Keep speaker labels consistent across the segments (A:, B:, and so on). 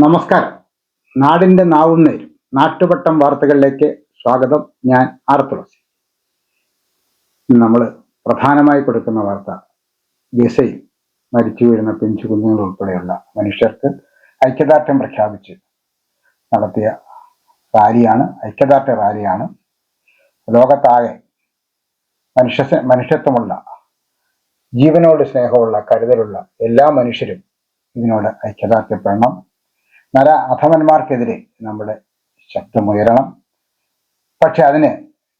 A: നമസ്കാരം. നാടിന്റെ നാവും നേരും. നാട്ടുപട്ടം വാർത്തകളിലേക്ക് സ്വാഗതം. ഞാൻ ആർ തുളസി. നമ്മൾ പ്രധാനമായി കൊടുക്കുന്ന വാർത്ത ഗസയിൽ മരിച്ചു വീഴുന്ന പിഞ്ചു കുഞ്ഞുങ്ങൾ ഉൾപ്പെടെയുള്ള മനുഷ്യർക്ക് ഐക്യദാർഢ്യം പ്രഖ്യാപിച്ച് നടത്തിയ റാലിയാണ് ഐക്യദാർഢ്യ റാലിയാണ്. ലോകത്താകെ മനുഷ്യ മനുഷ്യത്വമുള്ള ജീവനോട് സ്നേഹമുള്ള കരുതലുള്ള എല്ലാ മനുഷ്യരും ഇതിനോട് ഐക്യദാർഢ്യപ്പെടണം. നര അധമന്മാർക്കെതിരെ നമ്മുടെ ശബ്ദമുയരണം പക്ഷെ അതിന്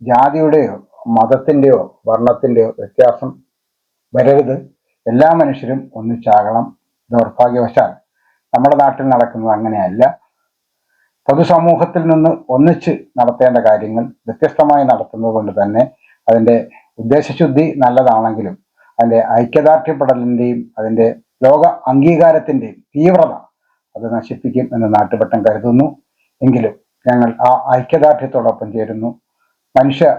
A: ജാതിയുടെയോ മതത്തിന്റെയോ വർണത്തിന്റെയോ വ്യത്യാസം വരരുത്. എല്ലാ മനുഷ്യരും ഒന്നിച്ചാകണം. ദൗർഭാഗ്യവശാൽ നമ്മുടെ നാട്ടിൽ നടക്കുന്നത് അങ്ങനെയല്ല. പൊതുസമൂഹത്തിൽ നിന്ന് ഒന്നിച്ച് നടത്തേണ്ട കാര്യങ്ങൾ വ്യത്യസ്തമായി നടത്തുന്നത് കൊണ്ട് തന്നെ അതിന്റെ ഉദ്ദേശശുദ്ധി നല്ലതാണെങ്കിലും അതിന്റെ ഐക്യദാർഢ്യപ്പെടലിന്റെയും അതിന്റെ ലോക അംഗീകാരത്തിന്റെയും തീവ്രത അത് നശിപ്പിക്കും എന്ന് നാട്ടുപട്ടം കരുതുന്നു. എങ്കിലും ഞങ്ങൾ ആ ഐക്യദാർഢ്യത്തോടൊപ്പം ചേരുന്നു. മനുഷ്യ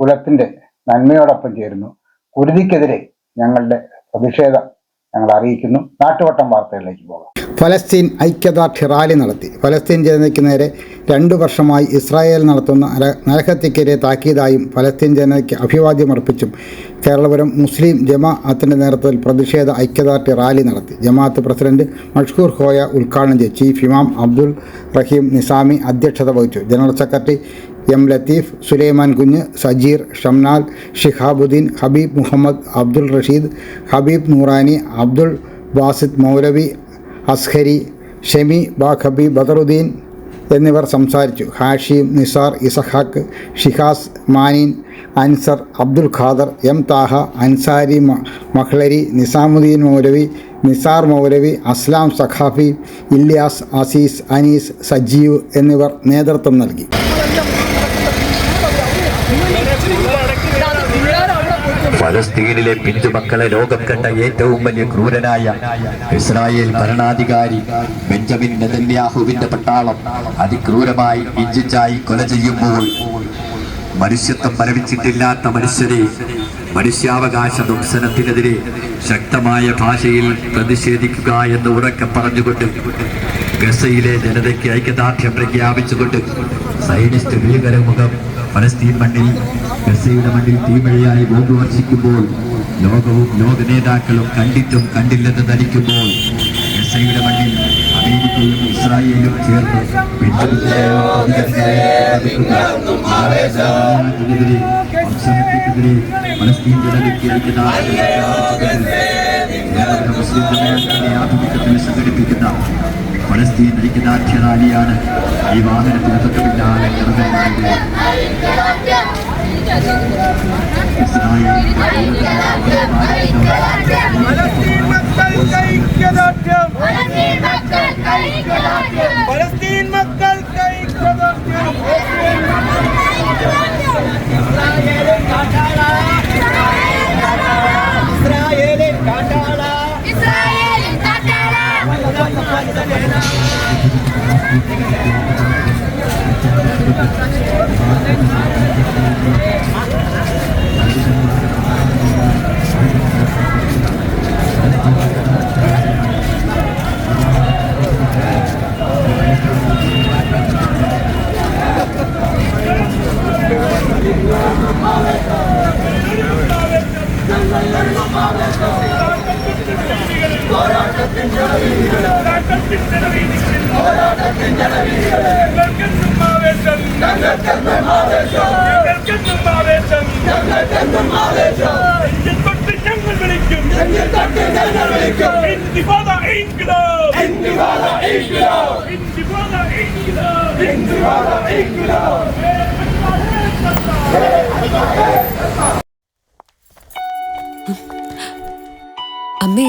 A: കുലത്തിന്റെ നന്മയോടൊപ്പം ചേരുന്നു. കുരുതിക്കെതിരെ ഞങ്ങളുടെ പ്രതിഷേധം ഞങ്ങൾ അറിയിക്കുന്നു. നാട്ടുവട്ടം വാർത്തകളിലേക്ക് പോകാം.
B: ഫലസ്തീൻ ഐക്യദാർഢ്യ റാലി നടത്തി. ഫലസ്തീൻ ജനതയ്ക്ക് നേരെ രണ്ടു വർഷമായി ഇസ്രായേൽ നടത്തുന്ന നരഹത്യക്കെതിരെ താക്കീതായും ഫലസ്തീൻ ജനതയ്ക്ക് അഭിവാദ്യമർപ്പിച്ചും കേരളപുരം മുസ്ലിം ജമാഅത്തിന്റെ നേതൃത്വത്തിൽ പ്രതിഷേധ ഐക്യദാർഢ്യ റാലി നടത്തി. ജമാഅത്ത് പ്രസിഡന്റ് മഷ്കൂർ ഹോയ ഉദ്ഘാടനം ചെയ്തു. ചീഫ് ഇമാം അബ്ദുൽ റഹീം നിസാമി അധ്യക്ഷത വഹിച്ചു. General secretary M Latheef Sulaiman Kunju Sajeer Shamnal Shihabuddin Habib Muhammad Abdul Rasheed Habib Noorani Abdul Basid മൗലവി അസ്ഹരി ഷെമി ബാഖബി ബദറുദ്ദീൻ എന്നിവർ സംസാരിച്ചു. ഹാഷിം നിസാർ ഇസഹാക്ക് ഷിഹാസ് മാനിൻ അൻസർ അബ്ദുൽ ഖാദർ എം താഹ അൻസാരി മഹ്ലരി നിസാമുദ്ദീൻ മൗലവി നിസാർ മൗലവി അസ്ലാം സഖാഫി ഇല്യാസ് അസീസ് അനീസ് സജീവ് എന്നിവർ നേതൃത്വം നൽകി.
C: ഫലസ്തീനിലെ പിഞ്ചുമക്കളെ ലോകം കണ്ട ഏറ്റവും വലിയ ക്രൂരനായ ഇസ്രായേൽ ഭരണാധികാരി ബെഞ്ചമിൻ നെതന്യാഹുവിന്റെ പട്ടാളം അതിക്രൂരമായി ഇഞ്ചിച്ചായി കൊല ചെയ്യുമ്പോൾ മനുഷ്യത്വം മരവിച്ചിട്ടില്ലാത്ത മനുഷ്യരെ മനുഷ്യാവകാശ ധ്വംസനത്തിനെതിരെ ശക്തമായ ഭാഷയിൽ പ്രതിഷേധിക്കുക എന്ന് ഉറക്കെ പറഞ്ഞുകൊണ്ട് ഗസയിലെ ജനതയ്ക്ക് ഐക്യദാർഢ്യം പ്രഖ്യാപിച്ചുകൊണ്ട് സൈനിസ്റ്റ് ഭീകരമുഖം ഫലസ്തീൻ മണ്ണിൽ ഗസയുടെ മണ്ണിൽ തീമഴയായി ബോംബ് വർഷിക്കുമ്പോൾ ലോകവും ലോക നേതാക്കളും കണ്ടിട്ടും കണ്ടില്ലെന്ന് ധരിക്കുമ്പോൾ ഗസയുടെ മണ്ണിൽ അമേരിക്കയും ഇസ്രായേലും ചേർന്ന് വംശഹത്യക്കെതിരെ ഫലസ്തീൻ ജനതയ്ക്ക് മുസ്ലിം ജനതയുടെ ആഭിമുഖ്യത്തിൽ സംഘടിപ്പിക്കുന്ന ഫലസ്തീൻ ഐക്യദാർഢ്യ റാലിയാണ് ഈ വാഹനത്തിന് തൊട്ടുപിന്നാലെ
D: മക്കൾക്ക് ഐക്യദാർഢ്യം ഫലസ്തീൻ മക്കൾക്ക് ഐക്യദാർഢ്യം ഇസ്രായേലിൻ കാട്ടാള. Thank you.
E: അമ്മേ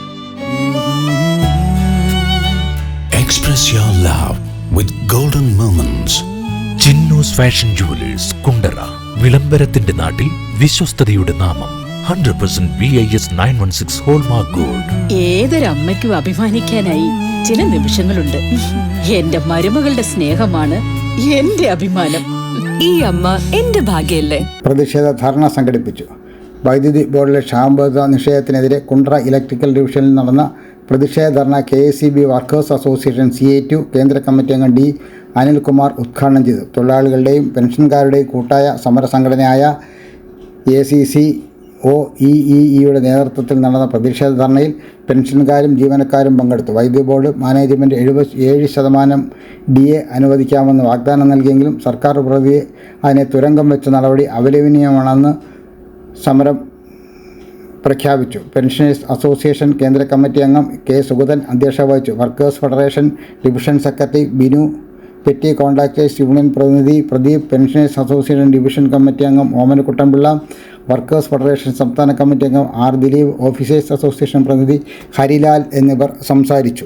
F: Express your love with golden moments. Venus fashion jewellers Kundara വിളംബരത്തിന്റെ നാട്ടിൽ വിശ്വസ്തയുടെ നാമം hundred percent V I S nine one six hallmark gold
G: ഏതൊരമ്മയ്ക്കും അഭിമാനിക്കാനായി ചില നിമിഷങ്ങളുണ്ട്. എന്റെ മരുമകളുടെ സ്നേഹമാണ് എന്റെ അഭിമാനം.
E: ഈ അമ്മ എന്റെ ഭാഗ്യല്ലേ?
B: പ്രതിഷേധ ധർണ സംഘടിപ്പിച്ചു. വൈദ്യുതി ബോർഡിലെ ക്ഷാമബദ്ധ നിഷേധത്തിനെതിരെ കുണ്ട്ര ഇലക്ട്രിക്കൽ ഡിവിഷനിൽ നടന്ന പ്രതിഷേധ ധർണ K S C B workers association C A two കേന്ദ്ര കമ്മിറ്റി അംഗം ഡി അനിൽകുമാർ ഉദ്ഘാടനം ചെയ്തു. തൊഴിലാളികളുടെയും പെൻഷൻകാരുടെയും കൂട്ടായ സമര സംഘടനയായ A C C O E ഇയുടെ നേതൃത്വത്തിൽ നടന്ന പ്രതിഷേധ ധർണയിൽ പെൻഷൻകാരും ജീവനക്കാരും പങ്കെടുത്തു. വൈദ്യുതി ബോർഡ് മാനേജ്മെന്റ് എഴുപത് ഏഴ് ശതമാനം ഡി എ അനുവദിക്കാമെന്ന് വാഗ്ദാനം നൽകിയെങ്കിലും സർക്കാർ പ്രതി അതിനെ തുരങ്കം വെച്ച നടപടി അപലപനീയമാണെന്ന് സമരം പ്രഖ്യാപിച്ചു. പെൻഷനേഴ്സ് അസോസിയേഷൻ കേന്ദ്ര കമ്മിറ്റി അംഗം കെ. സുഗതൻ അധ്യക്ഷത വഹിച്ചു. Workers federation division secretary Binu petty contractors union പ്രതിനിധി Pradeep pensioners association division committee അംഗം ഓമനക്കുട്ടമ്പിള്ള വർക്കേഴ്സ് ഫെഡറേഷൻ സംസ്ഥാന കമ്മിറ്റി അംഗം ആർ. ദിലീപ് ഓഫീസേഴ്സ് അസോസിയേഷൻ പ്രതിനിധി ഹരിലാൽ എന്നിവർ സംസാരിച്ചു.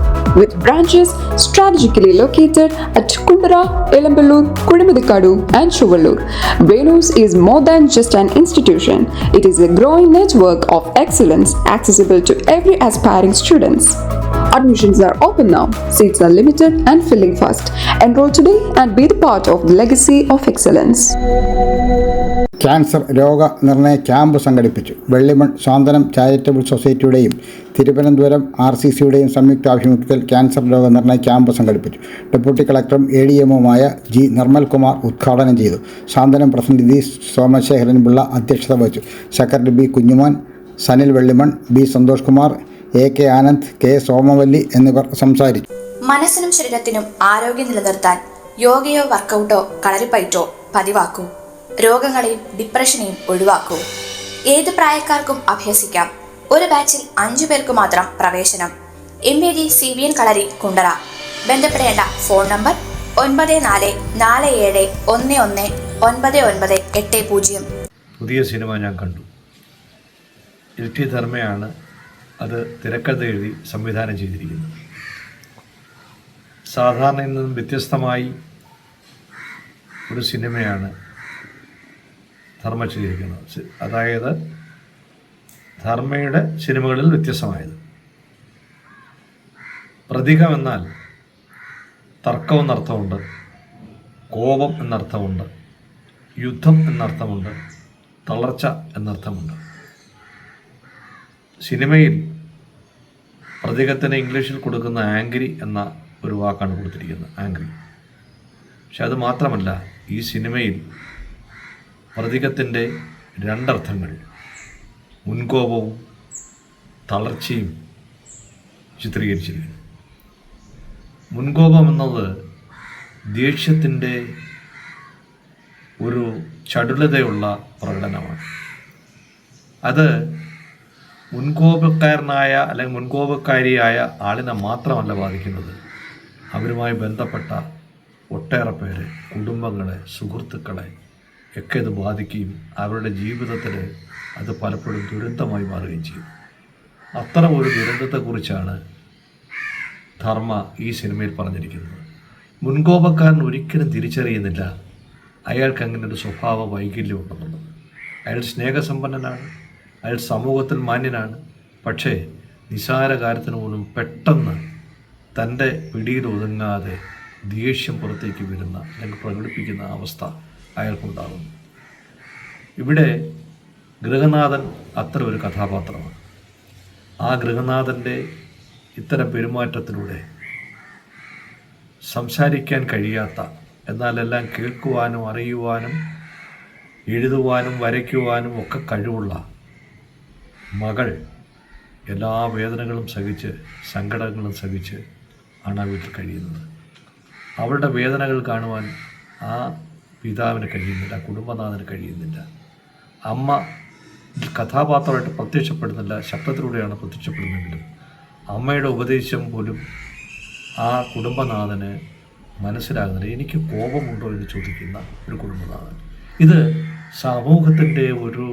H: With branches strategically located at Kundara, Elamballur, Kudimadikadu, and Chuvallur, Venus is more than just an institution. It is a growing network of excellence accessible to every aspiring students. Admissions are open now. Seats are limited and filling fast. Enroll today and be the part of the legacy of excellence.
B: Cancer രോഗനിർണയ camp സംഘടിപ്പിച്ചു. Vellimon Santhwanam charitable സൊസൈറ്റിയുടെയും Thiruvananthapuram R C സിയുടെയും സംയുക്ത ആഭിമുഖ്യത്തിൽ cancer രോഗനിർണയ camp സംഘടിപ്പിച്ചു. Deputy കളക്ടറും A D എമ്മുമായ ജി നിർമ്മൽകുമാർ ഉദ്ഘാടനം ചെയ്തു. സാന്തനം പ്രതിനിധി സോമശേഖരൻ പിള്ള അധ്യക്ഷത വഹിച്ചു. Secretary B Kunjumon Sanil Vellimon B Santhosh Kumar A K Anand K Somavalli എന്നിവർ സംസാരിച്ചു.
I: മനസ്സിനും ശരീരത്തിനും ആരോഗ്യം നിലനിർത്താൻ യോഗയോ വർക്കൗട്ടോ കളരിപ്പയറ്റോ പതിവാക്കൂ. രോഗങ്ങളെയും ഡിപ്രഷനെയും ഒഴിവാക്കൂ. ഏത് പ്രായക്കാർക്കും അഭ്യസിക്കാം. ഒരു ബാച്ചിൽ അഞ്ചു പേർക്ക് മാത്രം പ്രവേശനം. M A D C V N Kalari Kundara. ബന്ധപ്പെടേണ്ട ഫോൺ നമ്പർ ഒൻപത് നാല് നാല് ഏഴ് ഒന്ന് ഒന്ന് ഒൻപത് ഒൻപത് എട്ട് പൂജ്യം.
J: പുതിയ സിനിമ ഞാൻ കണ്ടു. എൽ ധർമ്മയാണ് അത് തിരക്കഥ എഴുതി സംവിധാനം ചെയ്തിരിക്കുന്നത്. സാധാരണയിൽ നിന്നും വ്യത്യസ്തമായി ഒരു സിനിമയാണ് ധർമ്മ ചെയ്തിരിക്കുന്നത് അതായത് ധർമ്മയുടെ സിനിമകളിൽ വ്യത്യസ്തമായത്. പ്രതീകം എന്നാൽ തർക്കം എന്നർത്ഥമുണ്ട് കോപം എന്നർത്ഥമുണ്ട് യുദ്ധം എന്നർത്ഥമുണ്ട് തളർച്ച എന്നർത്ഥമുണ്ട്. സിനിമയിൽ പ്രതീകത്തിന് ഇംഗ്ലീഷിൽ കൊടുക്കുന്ന ആംഗ്രി എന്ന ഒരു വാക്കാണ് കൊടുത്തിരിക്കുന്നത് ആംഗ്രി. പക്ഷെ അത് മാത്രമല്ല ഈ സിനിമയിൽ പ്രതീകത്തിന്റെ രണ്ടർത്ഥങ്ങൾ. മുൻകോപവും തളർച്ചയും ചിത്രീകരിച്ചിരിക്കുന്നു. മുൻകോപം എന്നത് ദേഷ്യത്തിന്റെ ഒരു ചടുലതയുള്ള പ്രകടനമാണ്. അത് മുൻകോപക്കാരനായ അല്ലെങ്കിൽ മുൻകോപക്കാരിയായ ആളിനെ മാത്രമല്ല ബാധിക്കുന്നത്. അവരുമായി ബന്ധപ്പെട്ട ഒട്ടേറെ പേര് കുടുംബങ്ങളെ സുഹൃത്തുക്കളെ ഒക്കെ അത് ബാധിക്കുകയും അവരുടെ ജീവിതത്തിൽ അത് പലപ്പോഴും ദുരന്തമായി മാറുകയും ചെയ്യും. അത്തരം ഒരു ദുരന്തത്തെക്കുറിച്ചാണ് ധർമ്മ ഈ സിനിമയിൽ പറഞ്ഞിരിക്കുന്നത്. മുൻകോപക്കാരൻ ഒരിക്കലും തിരിച്ചറിയുന്നില്ല. അയാൾക്ക് അങ്ങനെ ഒരു സ്വഭാവ വൈകല്യം ഉണ്ടെന്നുള്ളത്. അയാൾ സ്നേഹസമ്പന്നനാണ്. അയാൾ സമൂഹത്തിൽ മാന്യനാണ്. പക്ഷേ നിസാര കാര്യത്തിന് പോലും പെട്ടെന്ന് തന്റെ പിടിയിൽ ഒതുങ്ങാതെ ദേഷ്യം പുറത്തേക്ക് വരുന്ന അല്ലെങ്കിൽ പ്രകടിപ്പിക്കുന്ന അവസ്ഥ അയാൾക്കുണ്ടാകുന്നു. ഇവിടെ ഗൃഹനാഥൻ അത്ര ഒരു കഥാപാത്രമാണ്. ആ ഗൃഹനാഥന്റെ ഇത്തരം പെരുമാറ്റത്തിലൂടെ സംസാരിക്കാൻ കഴിയാത്ത എന്നാലെല്ലാം കേൾക്കുവാനും അറിയുവാനും എഴുതുവാനും വരയ്ക്കുവാനും ഒക്കെ കഴിവുള്ള മകൾ എല്ലാ വേദനകളും സഹിച്ച് സങ്കടങ്ങളും സഹിച്ച് ആണ് ആ വീട്ടിൽ കഴിയുന്നത്. അവളുടെ വേദനകൾ കാണുവാൻ ആ പിതാവിന് കഴിയുന്നില്ല കുടുംബനാഥന് കഴിയുന്നില്ല. അമ്മ കഥാപാത്രമായിട്ട് പ്രത്യക്ഷപ്പെടുന്നില്ല ശബ്ദത്തിലൂടെയാണ് പ്രത്യക്ഷപ്പെടുന്നതെങ്കിലും അമ്മയുടെ ഉപദേശം പോലും ആ കുടുംബനാഥന് മനസ്സിലാകുന്നില്ല. എനിക്ക് കോപമുണ്ടോ എന്ന് ചോദിക്കുന്ന ഒരു കുടുംബനാഥൻ. ഇത് സമൂഹത്തിന്റെ ഒരു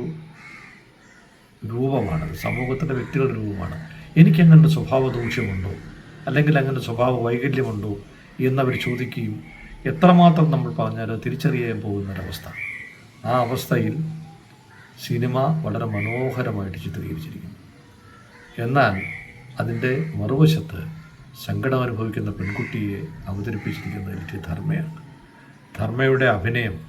J: രൂപമാണ് സമൂഹത്തിന്റെ വ്യക്തികളുടെ രൂപമാണ്. എനിക്ക് അങ്ങനെ സ്വഭാവ ദൂഷ്യമുണ്ടോ അല്ലെങ്കിൽ അങ്ങനെ സ്വഭാവ വൈകല്യമുണ്ടോ എന്നവർ ചോദിക്കുകയും എത്രമാത്രം നമ്മൾ പറഞ്ഞാലും തിരിച്ചറിയാൻ പോകുന്നൊരവസ്ഥ. ആ അവസ്ഥയിൽ സിനിമ വളരെ മനോഹരമായിട്ട് ചിത്രീകരിച്ചിരിക്കുന്നു. എന്നാൽ അതിന്റെ മറുവശത്ത് സങ്കടം അനുഭവിക്കുന്ന പെൺകുട്ടിയെ അവതരിപ്പിച്ചിരിക്കുന്ന എനിക്ക് ധർമ്മയാണ്. ധർമ്മയുടെ അഭിനയം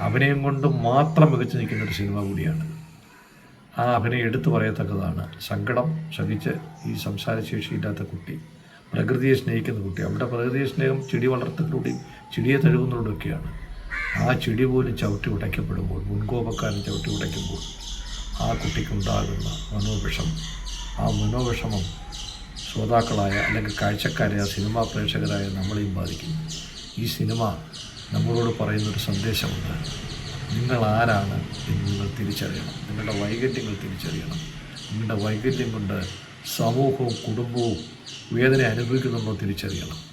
J: അഭിനയം കൊണ്ട് മാത്രം മികച്ചു നിൽക്കുന്ന ഒരു സിനിമ കൂടിയാണ്. ആ അഭിനയം എടുത്തു പറയത്തക്കതാണ് സങ്കടം ശ്രമിച്ച് ഈ സംസാരശേഷിയില്ലാത്ത കുട്ടി. പ്രകൃതിയെ സ്നേഹിക്കുന്ന കുട്ടി. അവിടെ പ്രകൃതിയെ സ്നേഹം ചെടി വളർത്തലിലൂടെയും ചെടിയെ തഴുകുന്നതിലൂടെയൊക്കെയാണ്. ആ ചെടി പോലും ചവിട്ടി ഉടയ്ക്കപ്പെടുമ്പോൾ മുൻകോപക്കാരൻ ചവിട്ടി ഉടയ്ക്കുമ്പോൾ ആ കുട്ടിക്കുണ്ടാകുന്ന മനോവിഷമം ആ മനോവിഷമം ശ്രോതാക്കളായ അല്ലെങ്കിൽ കാഴ്ചക്കാരായ സിനിമാ പ്രേക്ഷകരായ നമ്മളെയും ബാധിക്കും. ഈ സിനിമ നമ്മളോട് പറയുന്നൊരു സന്ദേശമുണ്ട്. നിങ്ങൾ ആരാണ് എന്ന് നിങ്ങൾ തിരിച്ചറിയണം. നിങ്ങളുടെ വൈകല്യങ്ങൾ തിരിച്ചറിയണം. നിങ്ങളുടെ വൈകല്യം കൊണ്ട് സമൂഹവും കുടുംബവും വേദന അനുഭവിക്കുന്നുണ്ടോ തിരിച്ചറിയണം.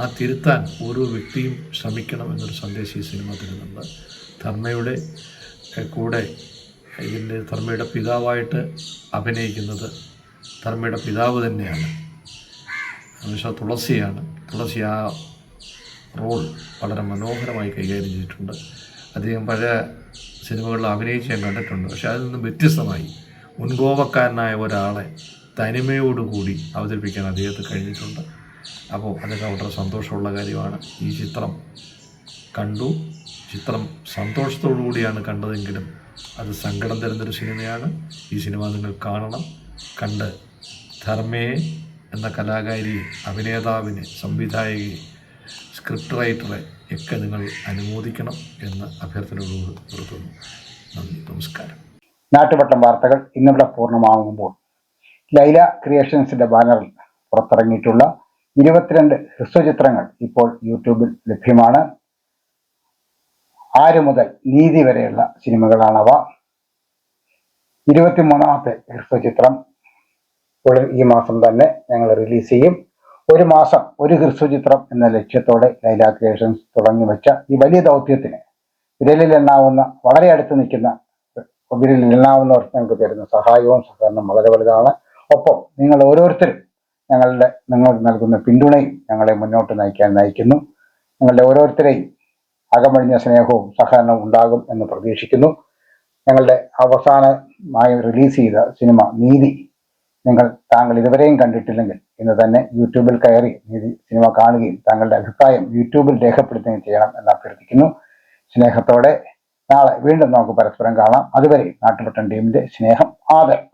J: ആ തിരുത്താൻ ഓരോ വ്യക്തിയും ശ്രമിക്കണം എന്നൊരു സന്ദേശം ഈ സിനിമ തരുന്നുണ്ട്. ധർമ്മയുടെ കൂടെ ഇതിന്റെ ധർമ്മയുടെ പിതാവായിട്ട് അഭിനയിക്കുന്നത് ധർമ്മയുടെ പിതാവ് തന്നെയാണ്. എന്നുവെച്ചാൽ തുളസിയാണ്. തുളസി ആ റോൾ വളരെ മനോഹരമായി കൈകാര്യം ചെയ്തിട്ടുണ്ട് അദ്ദേഹം പഴയ സിനിമകളിൽ അഭിനയിച്ച് ഞാൻ കണ്ടിട്ടുണ്ട്. പക്ഷേ അതിൽ നിന്നും വ്യത്യസ്തമായി മുൻകോപക്കാരനായ ഒരാളെ തനിമയോടുകൂടി അവതരിപ്പിക്കാൻ അദ്ദേഹത്തിന് കഴിഞ്ഞിട്ടുണ്ട്. അപ്പോൾ അതൊക്കെ വളരെ സന്തോഷമുള്ള കാര്യമാണ്. ഈ ചിത്രം കണ്ടു. ചിത്രം സന്തോഷത്തോടു കൂടിയാണ് കണ്ടതെങ്കിലും അത് സങ്കടം തരുന്നൊരു സിനിമയാണ്. ഈ സിനിമ നിങ്ങൾ കാണണം. കണ്ട് ധർമ്മയെ എന്ന കലാകാരി അഭിനേതാവിനെ സംവിധായകയെ സ്ക്രിപ്റ്റ് റൈറ്ററെ ഒക്കെ നിങ്ങൾ അനുമോദിക്കണം എന്ന് അഭ്യർത്ഥനയോട് നിർത്തുന്നു. നന്ദി. നമസ്കാരം.
B: നാട്ടുപട്ടം വാർത്തകൾ ഇന്നിവിടെ പൂർണമാകുമ്പോൾ ലൈല ക്രിയേഷൻസിന്റെ ബാനറിൽ പുറത്തിറങ്ങിയിട്ടുള്ള ഇരുപത്തിരണ്ട് ഹ്രസ്വചിത്രങ്ങൾ ഇപ്പോൾ യൂട്യൂബിൽ ലഭ്യമാണ്. ആര് മുതൽ നീതി വരെയുള്ള സിനിമകളാണവ? ഇരുപത്തിമൂന്നാമത്തെ ഹ്രസ്വചിത്രം ഈ മാസം തന്നെ ഞങ്ങൾ റിലീസ് ചെയ്യും. ഒരു മാസം ഒരു ഹ്രസ്വചിത്രം എന്ന ലക്ഷ്യത്തോടെ ലൈല ക്രിയേഷൻസ് തുടങ്ങി വെച്ച ഈ വലിയ ദൗത്യത്തിന് വിരലിൽ എണ്ണാവുന്ന വളരെ അടുത്ത് നിൽക്കുന്ന വിരലിൽ എണ്ണാവുന്നവർ ഞങ്ങൾക്ക് തരുന്ന സഹായവും സഹകരണവും വളരെ വലുതാണ്. ഒപ്പം നിങ്ങൾ ഓരോരുത്തരും ഞങ്ങളുടെ നിങ്ങൾ നൽകുന്ന പിന്തുണയും ഞങ്ങളെ മുന്നോട്ട് നയിക്കാൻ നയിക്കുന്നു. ഞങ്ങളുടെ ഓരോരുത്തരെയും അകമഴിഞ്ഞ സ്നേഹവും സഹകരണവും ഉണ്ടാകും എന്ന് പ്രതീക്ഷിക്കുന്നു. ഞങ്ങളുടെ അവസാനമായി റിലീസ് ചെയ്ത സിനിമ നീതി നിങ്ങൾ താങ്കൾ ഇതുവരെയും കണ്ടിട്ടില്ലെങ്കിൽ ഇന്ന് തന്നെ യൂട്യൂബിൽ കയറി നീതി സിനിമ കാണുകയും താങ്കളുടെ അഭിപ്രായം യൂട്യൂബിൽ രേഖപ്പെടുത്തുകയും ചെയ്യണം എന്ന് അഭ്യർത്ഥിക്കുന്നു. സ്നേഹത്തോടെ നാളെ വീണ്ടും നമുക്ക് പരസ്പരം കാണാം. അതുവരെ നാട്ടുപട്ടം ടീമിന്റെ സ്നേഹം ആദരം.